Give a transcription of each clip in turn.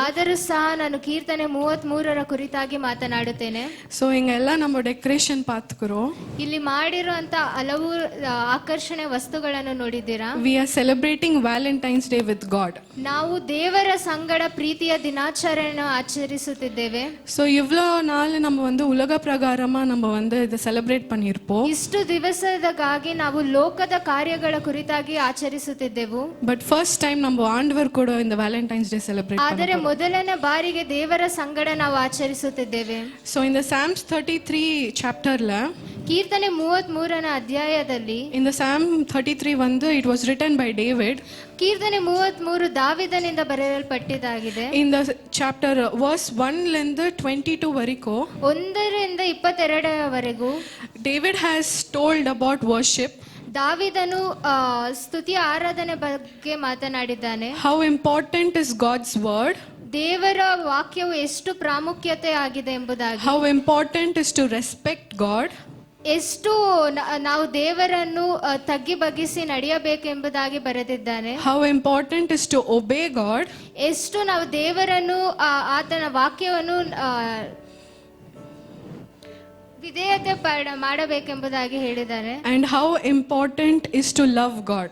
ಆದರೂ ಸಹ ನಾನು ಕೀರ್ತನೆ ಮೂವತ್ತ್ ಮೂರರ ಕುರಿತಾಗಿ ಮಾತನಾಡುತ್ತೇನೆ ಸೊ ಹಿಂಗೆಲ್ಲ ನಮ್ಮ ಡೆಕೋರೇಷನ್ ಪಾತ್ಕರು ಇಲ್ಲಿ ಮಾಡಿರುವಂತ ಹಲವು ಆ, ಆಕರ್ಷಣೆ ವಸ್ತುಗಳನ್ನು ನೋಡಿದ್ದೀರಾ we are celebrating Valentine's day with God ನಾವು ದೇವರ ಸಂಗಡ ಪ್ರೀತಿಯ ದಿನಾಚರಣೆ ಆಚರಿಸುತ್ತಿದ್ದೇವೆ ஸோ இவ்வளோ நாள் நம்ம வந்து உலக பிரகாரமாக நம்ம வந்து இதை செலிப்ரேட் பண்ணியிருப்போம் ಇಷ್ಟು ದಿವಸದಗಾಗಿ ನಾವು ಲೋಕದ ಕಾರ್ಯಗಳ ಕುರಿತಾಗಿ ಆಚರಿಸುತ್ತಿದ್ದೆವು பட் ஃபர்ஸ்ட் டைம் நம்ம ஆண்டவர் கூட இந்த வேலண்டைன்ஸ் டே செலிப்ரேட் ಆದರೆ ಮೊದಲನೇ ಬಾರಿಗೆ ದೇವರ ಸಂಗಡ ನಾವು ಆಚರಿಸುತ್ತಿದ್ದೇವೆ ஸோ இந்த சாம்ஸ் தேர்ட்டி த்ரீ சாப்டரில் ಕೀರ್ತನೆ ಮೂವತ್ತ್ ಮೂರನ ಅಧ್ಯಾಯದಲ್ಲಿ இந்த சாம் தேர்ட்டி த்ரீ வந்து it was written by David ಕೀರ್ತನೆ ಮೂವತ್ತ್ ಮೂರು ದಾವಿದನಿಂದ ಬರೆಯಲ್ಪಟ್ಟಿದ್ದಾಗಿದೆ இந்த சாப்டர் ವರ್ಸ್ ஒன்லேருந்து டுவெண்ட்டி டூ வரைக்கும் ಒಂದರಿಂದ ಇಪ್ಪತ್ತೆರಡರವರೆಗೂ David has told about worship ದಾವಿದನು ಸ್ತುತಿ ಆರಾಧನೆ ಬಗ್ಗೆ ಮಾತನಾಡಿದ್ದಾನೆ. How important is God's word ದೇವರ ವಾಕ್ಯವು ಎಷ್ಟು ಪ್ರಾಮುಖ್ಯತೆ ಆಗಿದೆ ಎಂಬುದಾಗಿ. How important is to respect God ಎಷ್ಟು ನಾವು ದೇವರನ್ನು ತಗ್ಗಿ ಬಗ್ಗಿಸಿ ನಡೆಯಬೇಕೆಂಬುದಾಗಿ ಬರೆದಿದ್ದಾನೆ. How important is to obey God ಎಷ್ಟು ನಾವು ದೇವರನ್ನು ಆತನ ವಾಕ್ಯವನ್ನು ವಿಧೇಯತೆ ಮಾಡಬೇಕೆಂಬುದಾಗಿ ಹೇಳಿದ್ದಾರೆ and how important is to love God.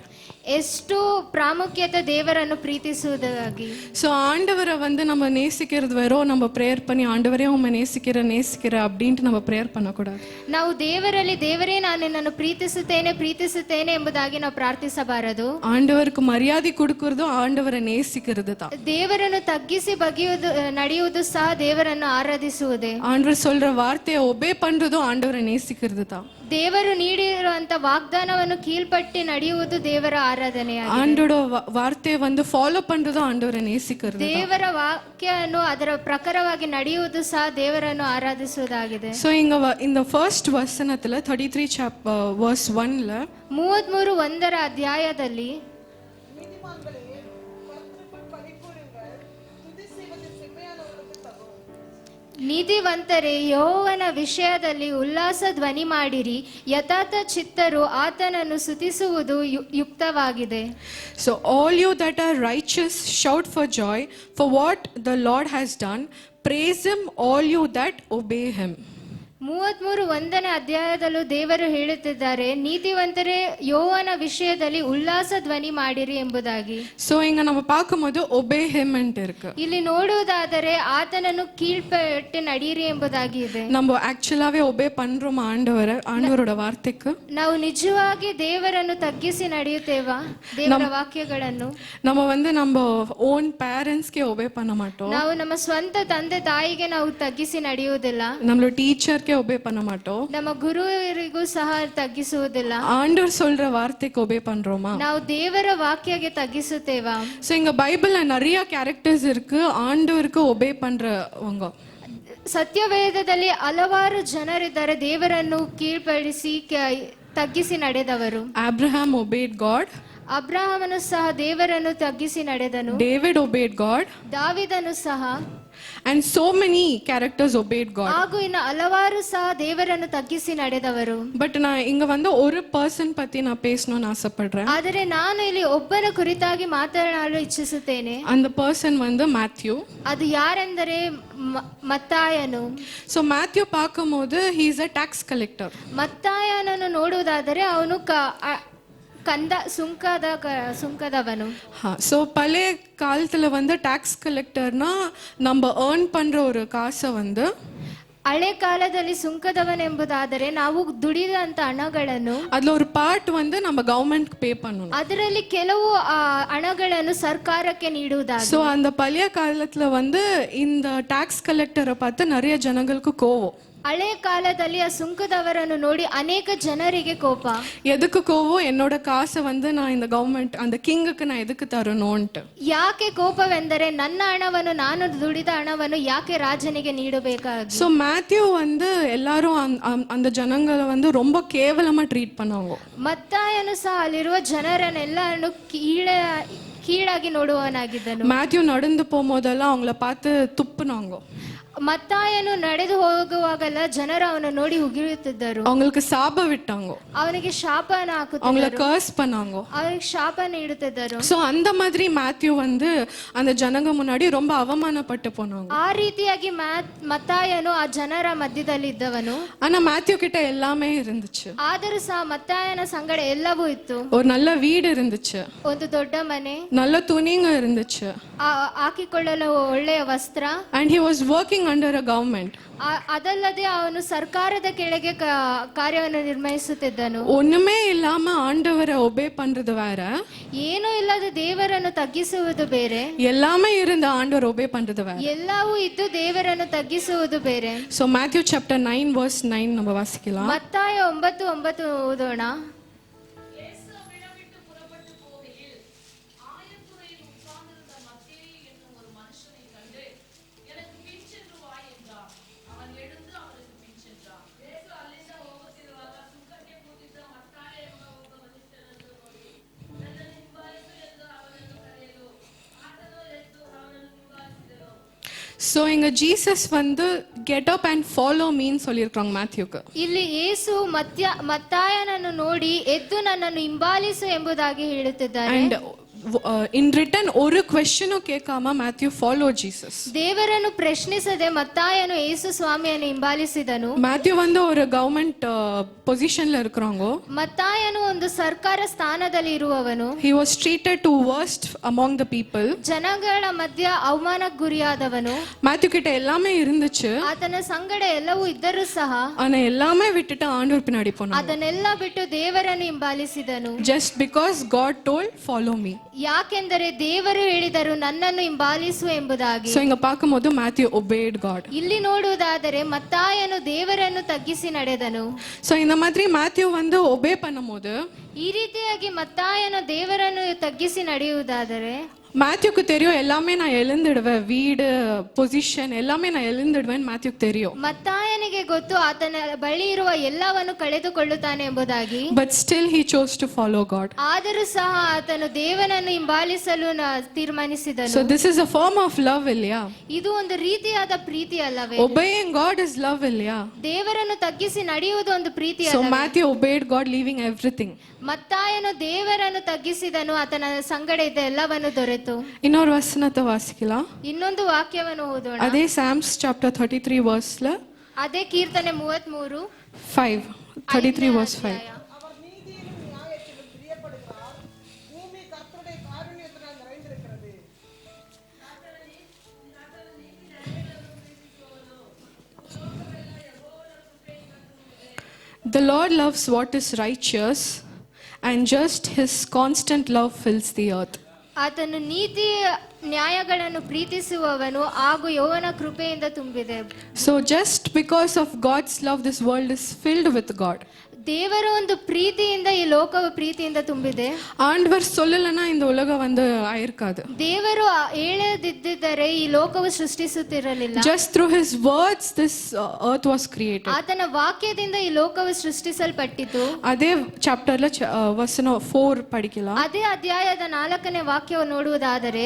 ಎಷ್ಟು ಪ್ರಾಮುಖ್ಯತೆ ದೇವರನ್ನು ಪ್ರೀತಿಸುವುದಾಗಿ ஸோ ஆண்டவரை வந்து நம்ம நேசிக்கிறது வெறும் நம்ம ப்ரேயர் பண்ணி ஆண்டவரே உண்மை நேசிக்கிற நேசிக்கிற அப்படின்ட்டு நம்ம ப்ரேயர் பண்ணக்கூடாது ನಾವು ದೇವರಲ್ಲಿ ದೇವರೇ ನಾನು ನಿನ್ನನ್ನು ಪ್ರೀತಿಸುತ್ತೇನೆ ಪ್ರೀತಿಸುತ್ತೇನೆ ಎಂಬುದಾಗಿ ನಾವು ಪ್ರಾರ್ಥಿಸಬಾರದು ஆண்டவருக்கு மரியாதை கொடுக்கறதும் ஆண்டவரை நேசிக்கிறது தான் ದೇವರನ್ನು ತಗ್ಗಿಸಿ ಬಗೆಯುವುದು ನಡೆಯುವುದು ಸಹ ದೇವರನ್ನು ಆರಾಧಿಸುವುದೇ ஆண்டவர் சொல்ற வார்த்தையை ஒபே பண்றதும் ஆண்டவரை நேசிக்கிறது தான் ದೇವರು ನೀಡಿರುವಂತ ವಾಗ್ದಾನವನ್ನು ಕೀಳ್ಪಟ್ಟಿ ನಡೆಯುವುದು ದೇವರ ಆರಾಧನೆಯಾಗಿದೆ ஆண்டோட வா- வார்த்தையை வந்து ஃபாலோ பண்றதும் ஆண்டவரை நேசிக்கிறது ದೇವರ ವಾಕ್ಯವನ್ನು ಅದರ ಪ್ರಕಾರವಾಗಿ ನಡೆಯುವುದು ಸಹ ದೇವರನ್ನು ಆರಾಧಿಸುವುದಾಗಿದೆ ஸோ இங்க வ- இந்த ஃபர்ஸ்ட் வசனத்துல தேர்ட்டி த்ரீ சாப் வர்ஸ் ஒன்ல ಮೂವತ್ಮೂರು ಒಂದರ ಅಧ್ಯಾಯದಲ್ಲಿ ನೀತಿವಂತರೇ ಯಹೋವನ ವಿಷಯದಲ್ಲಿ ಉಲ್ಲಾಸ ಧ್ವನಿ ಮಾಡಿರಿ ಯಥಾರ್ಥ ಚಿತ್ತರು ಆತನನ್ನು ಸುತಿಸುವುದು ಯು- ಯುಕ್ತವಾಗಿದೆ so all you that are righteous, shout for joy for what the Lord has done. Praise Him, all you that obey Him. ಮೂವತ್ಮೂರು ಒಂದನೇ ಅಧ್ಯಾಯದಲ್ಲೂ ದೇವರು ಹೇಳುತ್ತಿದ್ದಾರೆ ನೀತಿವಂತರೇ ಯೋವನ ವಿಷಯದಲ್ಲಿ ಉಲ್ಲಾಸ ಧ್ವನಿ ಮಾಡಿರಿ ಎಂಬುದಾಗಿ. ಸೊ ಹಿಂಗ ನಾವು ಪಾಕಬಹುದು ஒபே ஹிம்ன்ட்டு ಇಲ್ಲಿ ನೋಡುವುದಾದರೆ ಆತನನ್ನು ಕೀಳ್ಪಟ್ಟು ನಡೆಯಿರಿ ಎಂಬುದಾಗಿ ಇದೆ. ನಮ್ಮ ಆಕ್ಚುಲ್ ಆಗಿ ஒபே பண்றோம் ಆಂಡವರ ಆಂಡವರೋಡ வார்த்தைக்கு ನಾವು ನಿಜವಾಗಿ ದೇವರನ್ನು ತಗ್ಗಿಸಿ ನಡೆಯುತ್ತೇವಾ? ದೇವರ ವಾಕ್ಯಗಳನ್ನು? ನಮ್ಮ ಒಂದು ನಮ್ಮ ಓನ್ ಪ್ಯಾರೆಂಟ್ಸ್ಗೆ ஒபே பண்ண மாட்டோம் ನಾವು ನಮ್ಮ ಸ್ವಂತ ತಂದೆ ತಾಯಿಗೆ ನಾವು ತಗ್ಗಿಸಿ ನಡೆಯುವುದಿಲ್ಲ. ನಮ್ಮ ಟೀಚರ್ வார்த்தைக்கு ஒபே பண்ண மாட்டோம் ನಮ್ಮ ಗುರುವರಿಗೂ ಸಹ ತಗ್ಗಿಸುವುದಿಲ್ಲ ஆண்டவர் சொல்ற வார்த்தைக்கு ஒபே பண்றோமா ನಾವು ದೇವರ ವಾಕ್ಯಗೆ ತಗ್ಗಿಸುತ್ತೇವಾ ஸோ இங்க பைபிள்ல நிறைய கேரக்டர்ஸ் இருக்கு ஆண்டவருக்கு ஒபே பண்றவங்க ಸತ್ಯವೇದದಲ್ಲಿ ಹಲವಾರು ಜನರಿದ್ದಾರೆ ದೇವರನ್ನು ಕೀழ்ಪಡಿಸಿ ಕ- ತಗ್ಗಿಸಿ ನಡೆದವರು ஆப்ரஹாம் ஒபேட் காட் ಅಬ್ರಾಹಮನು ಸಹ ದೇವರನ್ನು ತಗ್ಗಿಸಿ ನಡೆದನು ಡೇವಿಡ್ ಒಬೇಡ್ ಗಾಡ್ ದಾವಿದನು ಸಹ and so many characters obeyed God. ಹಾಗೂ ಇನ್ನು ಹಲವಾರು ಸಹ ದೇವರನ್ನು ತಗ್ಗಿಸಿ ನಡೆದವರು பட் நான் இங்க வந்து ஒரு பர்சன் பத்தி நான் பேசணும்னு ஆசைப்படுறேன் ಆದರೆ ನಾನು ಇಲ್ಲಿ ಒಬ್ಬನ ಕುರಿತಾಗಿ ಮಾತನಾಡಲು ಇಚ್ಛಿಸುತ್ತೇನೆ அந்த பர்சன் வந்து மேத்யூ ಅದು ಯಾರೆಂದರೆ ಮ- ಮತ್ತಾಯನು ஸோ மேத்யூ பார்க்கும்போது he is a tax collector ಮತ್ತಾಯನನ್ನು ನೋಡುವುದಾದರೆ ಅವನು ಕ ಅ- ಕಂದ ಸುಂಕದ ಕ- ಸುಂಕದವನು ஹா ஸோ பழைய காலத்தில் வந்து டேக்ஸ் கலெக்டர்னா நம்ம ஏர்ன் பண்ணுற ஒரு காசை வந்து ಹಳೆ ಕಾಲದಲ್ಲಿ ಸುಂಕದವನೆಂಬುದಾದರೆ ನಾವು ದುಡಿದಂತ ಹಣಗಳನ್ನು அதில் ஒரு பார்ட் வந்து நம்ம கவர்மெண்ட்க்கு பே பண்ணணும் ಅದರಲ್ಲಿ ಕೆಲವು ಆ, ಹಣಗಳನ್ನು ಸರ್ಕಾರಕ್ಕೆ ನೀಡುವುದಾಗಿ ஸோ அந்த பழைய காலத்தில் வந்து இந்த டேக்ஸ் கலெக்டரை பார்த்து நிறைய ஜனங்களுக்கு கோவம் ಹಳೆ ಕಾಲದಲ್ಲಿ ಆ ಸುಂಕದವರನ್ನು ನೋಡಿ ಅನೇಕ ಜನರಿಗೆ ಕೋಪ எதுக்கு கோவம் என்னோட காசை வந்து நான் இந்த கவர்மெண்ட் அந்த கிங்குக்கு நான் எதுக்கு தரணும்ன்ட்டு ಯಾಕೆ ಕೋಪವೆಂದರೆ ನನ್ನ ಹಣವನ್ನು ನಾನು ದುಡಿದ ಹಣವನ್ನು ಯಾಕೆ ರಾಜನಿಗೆ ನೀಡಬೇಕಾಗಿ ஸோ மேத்யூ வந்து எல்லாரும் அந்த- அந்த- அந்த ஜனங்களை வந்து ரொம்ப கேவலமா ட்ரீட் பண்ணாங்க ಮತ್ತಾಯನು ಸಹ ಅಲ್ಲಿರುವ ಜನರನ್ನೆಲ್ಲರನ್ನು ಕೀಳ ಕೀಳಾಗಿ ನೋಡುವವನಾಗಿದ್ದನು மேத்யூ நடந்து போகும்போதெல்லாம் அவங்கள பார்த்து துப்புனாங்க ಮತ್ತಾಯನು ನಡೆದು ಹೋಗುವಾಗಲ್ಲ ಜನರು ಅವನ ನೋಡಿ ಉಗಿರುತ್ತಿದ್ದರು அவங்களுக்கு சாப விட்டாங்க ಅವನಿಗೆ ಶಾಪನ அவங்கள ಹಾಕುತ್ತಿದ್ದರು கர்ஸ் பண்ணாங்க ಅವನಿಗೆ ಶಾಪ ನೀಡುತ್ತಿದ್ದರು ஸோ அந்த மாதிரி மேத்யூ வந்து அந்த ஜனங்க முன்னாடி ரொம்ப அவமானப்பட்டு போனாங்க ಆ ರೀತಿಯಾಗಿ ಮ್ಯಾತ್ ಮತ್ತಾಯನು ಆ ಜನರ ಮಧ್ಯದಲ್ಲಿ ಇದ್ದವನು ஆனா மேத்யூ கிட்ட எல்லாமே இருந்துச்சு ಆದರೂ ಸಹ ಮತ್ತಾಯನ ಸಂಗಡ ಎಲ್ಲವೂ ಇತ್ತು ஒரு நல்ல வீடு இருந்துச்சு ಒಂದು ದೊಡ್ಡ ಮನೆ நல்ல துணிங்க இருந்துச்சு ಆ- ಹಾಕಿಕೊಳ್ಳಲು ಒಳ್ಳೆಯ ವಸ್ತ್ರ and he was working under a government ಆ- ಅದಲ್ಲದೆ ಅವನು ಸರ್ಕಾರದ ಕೆಳಗೆ ಕ- ಕಾರ್ಯವನ್ನು ನಿರ್ವಹಿಸುತ್ತಿದ್ದನು ஒண்ணுமே இல்லாம ஆண்டவரை ஒபே பண்றது வேற ಏನೂ ಇಲ್ಲದ ದೇವರನ್ನು ತಗ್ಗಿಸುವುದು ಬೇರೆ எல்லாமே இருந்த ஆண்டவர் ஒபே பண்றது வேற ಎಲ್ಲವೂ ಇದ್ದು ದೇವರನ್ನು ತಗ್ಗಿಸುವುದು ಬೇರೆ so Matthew chapter nine verse nine நம்ம வாசிக்கலாம் ಮತ್ತಾಯ ಒಂಬತ್ತು ಒಂಬತ್ತು ಓದೋಣ ஸோ இங்க ஜீசஸ் வந்து கெட் அப் அண்ட் ஃபாலோ மீன்னு சொல்லியிருக்காங்க மேத்யூக்கு ಇಲ್ಲಿ ಯೇಸು ಮತ್ಯ ಮತ್ತಾಯನನ್ನು ನೋಡಿ ಎದ್ದು ನನ್ನನ್ನು ಹಿಂಬಾಲಿಸು ಎಂಬುದಾಗಿ ಹೇಳುತ್ತಿದ್ದಾರೆ அண்ட் இன் ரிட்டன் ஒரு கொஸ்டினும் கேட்காம மேத்யூ ஃபாலோ ஜீசஸ் ದೇವರನ್ನು ಪ್ರಶ್ನಿಸದೆ ಮತ್ತಾಯನು ಯೇಸು ಸ್ವಾಮಿಯನ್ನು ಹಿಂಬಾಲಿಸಿದನು மேத்யூ வந்து ஒரு கவர்மெண்ட் பொசிஷன்ல இருக்கிறாங்க ಮತ್ತಾಯನು ಒಂದು ಸರ್ಕಾರ ಸ್ಥಾನದಲ್ಲಿ ಇರುವವನು he was treated to worst among the people ಜನಗಳ ಮಧ್ಯ ಅವಮಾನಕ್ಕೆ ಗುರಿಯಾದವನು மேத்யூ கிட்ட எல்லாமே இருந்துச்சு ಆತನ ಸಂಗಡ ಎಲ್ಲವೂ ಇದ್ದರೂ ಸಹ ஆனா எல்லாமே விட்டுட்டு ஆண்டவர் பின்னாடி போனாங்க ಅದನ್ನೆಲ್ಲ ಬಿಟ್ಟು ದೇವರನ್ನು ಹಿಂಬಾಲಿಸಿದನು just because God told follow me ಯಾಕೆಂದರೆ ದೇವರು ಹೇಳಿದರು ನನ್ನನ್ನು ಹಿಂಬಾಲಿಸು ಎಂಬುದಾಗಿ ஸோ இங்க பார்க்கும்போது மேத்யூ ஒபேட் காட் ಇಲ್ಲಿ ನೋಡುವುದಾದರೆ ಮತ್ತಾಯನು ದೇವರನ್ನು ತಗ್ಗಿಸಿ ನಡೆದನು ஸோ இந்த மாதிரி மேத்யூ வந்து ஒபே பண்ணும்போது ಈ ರೀತಿಯಾಗಿ ಮತ್ತಾಯನು ದೇವರನ್ನು ತಗ್ಗಿಸಿ ನಡೆಯುವುದಾದರೆ மேத்யூக்கு தெரியும் எல்லாமே நான் எழுந்துடுவேன் வீடு பொசிஷன் எல்லாமே நான் எழுந்துடுவேன் மேத்யூக்கு தெரியும் ಮತ್ತಾಯನಿಗೆ ಗೊತ್ತು ಆತನ ಬಳಿ ಇರುವ ಎಲ್ಲವನ್ನು ಕಳೆದುಕೊಳ್ಳುತ್ತಾನೆ ಎಂಬುದಾಗಿ but still he chose to follow God ಆದರೂ ಸಹ ಆತನು ದೇವನನ್ನು ಹಿಂಬಾಲಿಸಲು ನ- ತೀರ್ಮಾನಿಸಿದನು so this is a form of love இல்லையா ಇದು ಒಂದು ರೀತಿಯಾದ ಪ್ರೀತಿ ಅಲ್ಲವೇ ஒபேயிங் காட் இஸ் லவ் இல்லையா ದೇವರನ್ನು ತಗ್ಗಿಸಿ ನಡೆಯುವುದು ಒಂದು ಪ್ರೀತಿ ஸோ ಅಲ್ಲ Matthew obeyed God leaving everything ಮತ್ತಾಯನು ದೇವರನ್ನು ತಗ್ಗಿಸಿದನು ಆತನ ಸಂಗಡ ಇದ್ದ ಎಲ್ಲವನ್ನು ದೊರೆತು இன்னொரு வசனத்தை வாசிக்கலாம் ಇನ್ನೊಂದು ವಾಕ್ಯವನ್ನು ಓದೋಣ அதே சாம்ஸ் சாப்டர் தேர்ட்டி த்ரீ வர்ஸில் ಅದೇ ಕೀರ್ತನೆ ಮೂವತ್ತ್ ಮೂರು five thirty three verse five அவர் நீதியிலும் நியாயத்திலும் பிரியப்படுகிறார் பூமி கர்த்தருடைய காருண்யத்தினால் நிறைந்திருக்கிறது The Lord loves what is righteous, and just his constant love fills the earth. ಆತನು ನೀತಿ ನ್ಯಾಯಗಳನ್ನು ಪ್ರೀತಿಸುವವನು ಹಾಗೂ ಯೌವನ ಕೃಪೆಯಿಂದ ತುಂಬಿದೆ so just because of God's love, this world is filled with God. ದೇವರ ಒಂದು ಪ್ರೀತಿಯಿಂದ ಈ ಲೋಕವು ಪ್ರೀತಿಯಿಂದ ತುಂಬಿದೆ ஆண்டவர் சொல்லலைன்னா இந்த உலகம் வந்து ஆயிருக்காது ದೇವರು ಆ- ಹೇಳದಿದ್ದರೆ ಈ ಲೋಕವು ಸೃಷ್ಟಿಸುತ್ತಿರಲಿಲ್ಲ Just through his words, this uh, earth was created. ಆತನ ವಾಕ್ಯದಿಂದ ಈ ಲೋಕವು ಸೃಷ್ಟಿಸಲ್ಪಟ್ಟಿತು அதே சாப்டர்ல வசனம் ஃபோர் படிக்கலாம் ಅದೇ ಅಧ್ಯಾಯದ ನಾಲ್ಕನೇ ವಾಕ್ಯವನ್ನು ನೋಡುವುದಾದರೆ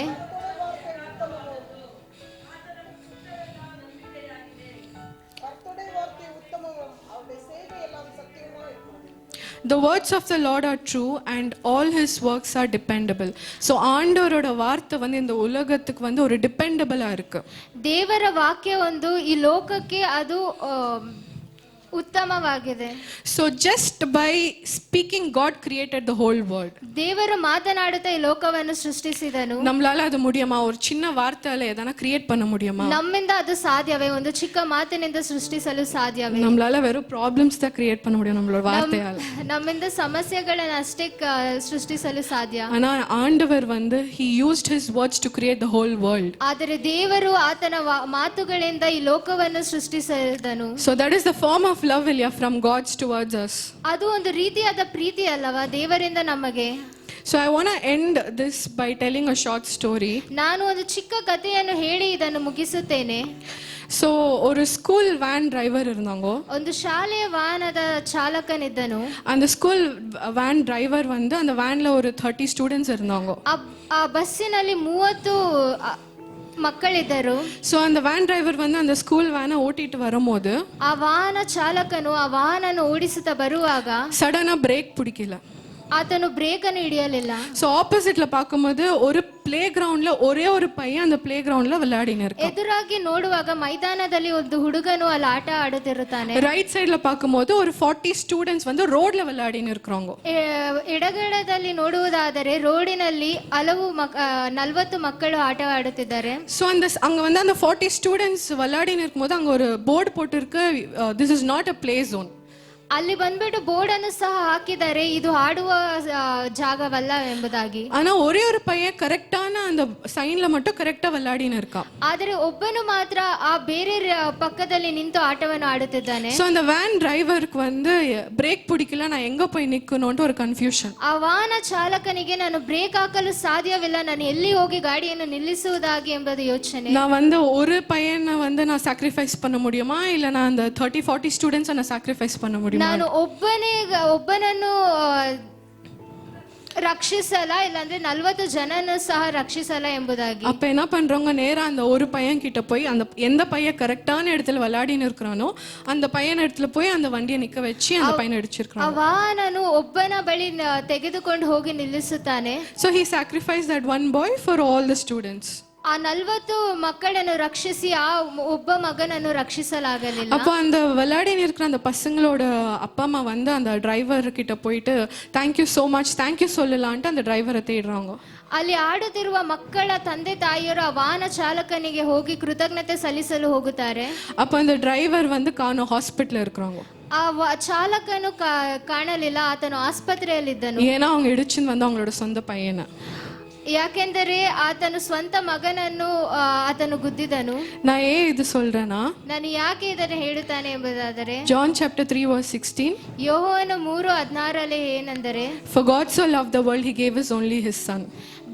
The words of the Lord are true and all his works are dependable. So ஆண்டவரோட வார்த்தை வந்து இந்த உலகத்துக்கு வந்து ஒரு டிபெண்டபிளாக இருக்கு ದೇವರ ವಾಕ್ಯ ಒಂದು ಈ ಲೋಕಕ್ಕೆ ಅದು ಆ, ಉತ್ತಮವಾಗಿದೆ so just by speaking God created the whole world ದೇವರು ಮಾತನಾಡುತ್ತಾ ಈ ಲೋಕವನ್ನು ಸೃಷ್ಟಿಸಿದನು நம்மளால அது முடியுமா ஒரு சின்ன வார்த்தையால எதனா கிரியேட் பண்ண முடியுமா ನಮ್ಮಿಂದ ಅದು ಸಾಧ್ಯವೇ ಒಂದು ಚಿಕ್ಕ ಮಾತಿನಿಂದ ಸೃಷ್ಟಿಸಲು ಸಾಧ್ಯವೇ நம்மளால வெறும் ப்ராப்ளம்ஸ் தான் கிரியேட் பண்ண முடியும் நம்மளோட வார்த்தையால ನಮ್ಮಿಂದ ಸಮಸ್ಯೆಗಳನ್ನು ಅಷ್ಟೇ ಕ- ಸೃಷ್ಟಿಸಲು ಸಾಧ್ಯ ஆனா ஆண்டவர் வந்து he used his words to create the whole world ಆದರೆ ದೇವರು ಆತನ ವಾ- ಮಾತುಗಳಿಂದ ಈ ಲೋಕವನ್ನು ಸೃಷ್ಟಿಸಿದನು so that is the form of love Ilya, from god's towards us ಅದು ಒಂದು ರೀತಿಯಾದ ಪ್ರೀತಿ ಅಲ್ಲವಾ ದೇವರಿಂದ ನಮಗೆ so i want to end this by telling a short story ನಾನು ಒಂದು ಚಿಕ್ಕ ಕಥೆಯನ್ನು ಹೇಳಿ ಇದನ್ನು ಮುಗಿಸುತ್ತೇನೆ ஸோ ஒரு ஸ்கூல் வேன் டிரைவர் இருந்தாங்க ಒಂದು ಶಾಲೆಯ ವಾಹನದ ಚಾಲಕನಿದ್ದನು அந்த ஸ்கூல் வேன் டிரைவர் வந்து அந்த வேன்ல ஒரு தேர்ட்டி ஸ்டூடெண்ட்ஸ் இருந்தாங்க ಆ- ಆ ಬಸ್ಸಿನಲ್ಲಿ ಮೂವತ್ತು ಆ, ಮಕ್ಕಳಿದ್ದರು ஸோ அந்த வேன் டிரைவர் வந்து அந்த ஸ்கூல் வேனை ஓட்டிட்டு வரும்போது ಆ ವಾಹನ ಚಾಲಕನು ಆ ವಾಹನ ಓಡಿಸುತ್ತಾ ಬರುವಾಗ சடனாக பிரேக் பிடிக்கல ಆತನು ಬ್ರೇಕ್ ಅನ್ನು ಹಿಡಿಯಲಿಲ್ಲ ஸோ ஆப்போசிட்ல பார்க்கும்போது ஒரு பிளே கிரவுண்ட்ல ஒரே ஒரு பையன் அந்த பிளே கிரவுண்ட்ல விளையாடின்னு இருக்கான் ಎದುರಾಗಿ ನೋಡುವಾಗ ಮೈದಾನದಲ್ಲಿ ಒಂದು ಹುಡುಗನು ಅಲ್ಲಿ ಆಟ ಆಡುತ್ತಿರುತ್ತಾನೆ ரைட் சைடில் பார்க்கும்போது ஒரு ஃபார்ட்டி ஸ்டூடெண்ட்ஸ் வந்து ரோட்ல விளையாடின்னு இருக்கிறாங்க ಎ- ಎಡಗಡದಲ್ಲಿ ನೋಡುವುದಾದರೆ ರೋಡಿನಲ್ಲಿ ಹಲವು ಮಕ್ ಆ, ನಲವತ್ತು ಮಕ್ಕಳು ಆಟ ಆಡುತ್ತಿದ್ದಾರೆ ஸோ அந்த அங்க வந்து அந்த ஃபார்ட்டி ஸ்டூடெண்ட்ஸ் விளையாடின்னு இருக்கும்போது அங்க ஒரு போர்டு போட்டிருக்கு this is not a play zone ಅಲ್ಲಿ ಬಂದ್ಬಿಟ್ಟು ಬೋರ್ಡ್ ಅನ್ನು ಸಹ ಹಾಕಿದ್ದಾರೆ ಇದು ಆಡುವ ಆ, ಜಾಗವಲ್ಲ ಎಂಬುದಾಗಿ ஆனா ஒரே ஒரு பையன் கரெக்டான அந்த சைன்ல மட்டும் கரெக்டா விளையாடின்னு இருக்கான் ಆದರೆ ಒಬ್ಬನು ಮಾತ್ರ ಆ ಬೇರೆ ರ- ಪಕ್ಕದಲ್ಲಿ ನಿಂತು ಆಟವನ್ನು ಆಡುತ್ತಿದ್ದಾನೆ ஸோ அந்த வேன் டிரைவருக்கு வந்து பிரேக் பிடிக்கல நான் எங்க போய் நிக்கணும்ட்டு ஒரு கன்ஃபியூஷன் ಆ ವಾಹನ ಚಾಲಕನಿಗೆ ನಾನು ಬ್ರೇಕ್ ಹಾಕಲು ಸಾಧ್ಯವಿಲ್ಲ ನಾನು ಎಲ್ಲಿ ಹೋಗಿ ಗಾಡಿಯನ್ನು ನಿಲ್ಲಿಸುವುದಾಗಿ ಎಂಬುದು ಯೋಚನೆ நான் வந்து ஒரு பையனை வந்து நான் சாக்ரிஃபைஸ் பண்ண முடியுமா இல்ல நான் அந்த தேர்ட்டி ஃபார்ட்டி ஸ்டூடெண்ட்ஸை நான் சாக்ரிஃபைஸ் பண்ண முடியுமா ನಾನು ಒಬ್ಬನೇ ಒಬ್ಬನನ್ನು ಆ, ರಕ್ಷಿಸಲ ಇಲ್ಲಾಂದ್ರೆ ನಲ್ವತ್ತು ಜನನು ಸಹ ರಕ್ಷಿಸಲ ಎಂಬುದಾಗಿ அப்ப என்ன பண்றவங்க நேரா அந்த ஒரு பையன் கிட்ட போய் அந்த எந்த பையன் கரெக்டான இடத்துல விளையாடின்னு இருக்கிறானோ அந்த பையன் இடத்துல போய் அந்த வண்டியை நிக்க வச்சு அந்த பையனை ಆ அடிச்சிருக்கான் ವಾಹನನು ಒಬ್ಬನ ಬಳಿ ನ- ತೆಗೆದುಕೊಂಡು ಹೋಗಿ ನಿಲ್ಲಿಸುತ್ತಾನೆ so he sacrifice that one boy for all the students ಆ ನಲ್ವತ್ತು ಮಕ್ಕಳನ್ನು ರಕ್ಷಿಸಿ ಆ ಒಬ್ಬ ಮಗನನ್ನು ರಕ್ಷಿಸಲಾಗಲಿಲ್ಲ அப்போ அந்த விளையாடின்னு இருக்கிற அந்த பசங்களோட அப்பா அம்மா வந்து அந்த டிரைவர் கிட்ட போயிட்டு தேங்க்யூ ஸோ மச் தேங்க்யூ சொல்லலான்ட்டு அந்த டிரைவரை தேடுறாங்க ಅಲ್ಲಿ ಆಡುತ್ತಿರುವ ಮಕ್ಕಳ ತಂದೆ ತಾಯಿಯರು ಆ ವಾಹನ ಚಾಲಕನಿಗೆ ಹೋಗಿ ಕೃತಜ್ಞತೆ ಸಲ್ಲಿಸಲು ಹೋಗುತ್ತಾರೆ அப்போ அந்த டிரைவர் வந்து காணும் ஹாஸ்பிட்டல் இருக்கிறாங்க ಆ ವ- ಚಾಲಕನು ಕಾ- ಕಾಣಲಿಲ್ಲ ಆತನು ಆಸ್ಪತ್ರೆಯಲ್ಲಿದ್ದನು ஏன்னா அவங்க இடிச்சுன்னு வந்து அவங்களோட சொந்த பையனை ಯಾಕೆಂದರೆ ಆತನು ಸ್ವಂತ ಮಗನನ್ನು ಆ, ಆತನು ಗುದ್ದಿದನು நான் ஏன் இது சொல்றேன்னா ನಾನು ಯಾಕೆ ಇದನ್ನು ಹೇಳುತ್ತಾನೆ ಎಂಬುದಾದರೆ John chapter three verse sixteen ಯೋಹನು ಮೂರು ಹದಿನಾರಲ್ಲಿ ಏನೆಂದರೆ For God so loved the world, he gave his only his son.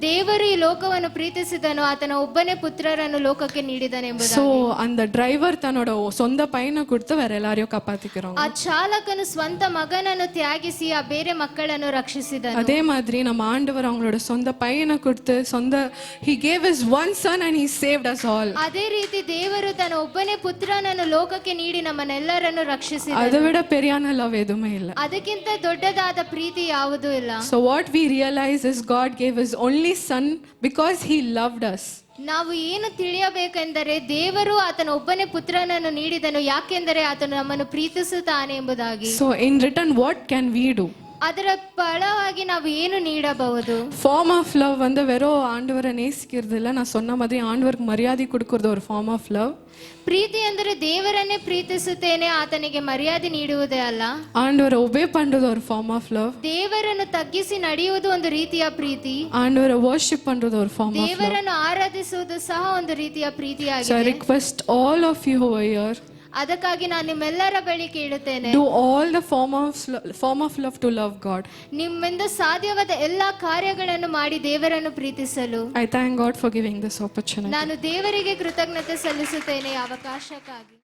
ದೇವರು ಈ ಲೋಕವನ್ನು ಪ್ರೀತಿಸಿದನು ಆತನ ಒಬ್ಬನೇ ಪುತ್ರರನ್ನು ಲೋಕಕ್ಕೆ ನೀಡಿದನೆಂಬುದು ஸோ அந்த டிரைவர் தன்னோட சொந்த பையனை கொடுத்து வேற எல்லாரையும் காப்பாத்திக்கிறாங்க ಆ ಚಾಲಕನು ಸ್ವಂತ ಮಗನನ್ನು ತ್ಯಾಗಿಸಿ ಆ ಬೇರೆ ಮಕ್ಕಳನ್ನು ರಕ್ಷಿಸಿದನು அதே மாதிரி நம்ம ஆண்டவர் அவங்களோட சொந்த பையனை கொடுத்து சொந்த he gave his one son and he saved us all ಅದೇ ರೀತಿ ದೇವರು ತನ್ನ ಒಬ್ಬನೇ ಪುತ್ರನನ್ನು ಲೋಕಕ್ಕೆ ನೀಡಿ ನಮ್ಮನ್ನೆಲ್ಲರನ್ನು ರಕ್ಷಿಸಿದ அதை விட பெரியான லவ் எதுவுமே இல்லை ಅದಕ್ಕಿಂತ ದೊಡ್ಡದಾದ ಪ್ರೀತಿ ಯಾವುದೂ ಇಲ್ಲ So what we realize is God gave his only son because he loved us. ನಾವು ಏನು ತಿಳಿಯಬೇಕೆಂದರೆ ದೇವರು ಆತನ ಒಬ್ಬನೇ ಪುತ್ರನನ್ನು ನೀಡಿದನು ಯಾಕೆಂದರೆ ಆತನು ನಮ್ಮನ್ನು ಪ್ರೀತಿಸುತ್ತಾನೆ ಎಂಬುದಾಗಿ So in return, what can we do? ಅದರ ಫಲವಾಗಿ ನಾವು ಏನು ನೀಡಬಹುದು ஃபார்ம் ஆஃப் லவ் வந்து வெறும் ஆண்டவரை நேசிக்கிறது இல்லை நான் சொன்ன மாதிரி ஆண்டவருக்கு மரியாதை கொடுக்கறது ஒரு ஃபார்ம் ஆஃப் லவ் ಪ್ರೀತಿ ಅಂದರೆ ದೇವರನ್ನೇ ಪ್ರೀತಿಸುತ್ತೇನೆ ಆತನಿಗೆ ಮರ್ಯಾದೆ ನೀಡುವುದೇ ಅಲ್ಲ ஆண்டவரை ஒபே பண்றது ஒரு ஃபார்ம் ஆஃப் லவ் ದೇವರನ್ನು ತಗ್ಗಿಸಿ ನಡೆಯುವುದು ಒಂದು ರೀತಿಯ ಪ್ರೀತಿ ஆண்டவரை வர்ஷிப் பண்றது ஒரு ஃபார்ம் ஆஃப் ದೇವರನ್ನು ಆರಾಧಿಸುವುದು ಸಹ ಒಂದು ರೀತಿಯ So I ಪ್ರೀತಿಯಾಗಿದೆ request all of you over here ಅದಕ್ಕಾಗಿ ನಾನು ನಿಮ್ಮೆಲ್ಲರ ಬಳಿ ಕೇಳುತ್ತೇನೆ do all the form of form of of to love God God. ನಿಮ್ಮಿಂದ ಸಾಧ್ಯವಾದ ಎಲ್ಲಾ ಕಾರ್ಯಗಳನ್ನು ಮಾಡಿ ದೇವರನ್ನು ಪ್ರೀತಿಸಲು. I thank God for giving this opportunity ನಾನು ದೇವರಿಗೆ ಕೃತಜ್ಞತೆ ಸಲ್ಲಿಸುತ್ತೇನೆ ಈ ಅವಕಾಶಕ್ಕಾಗಿ.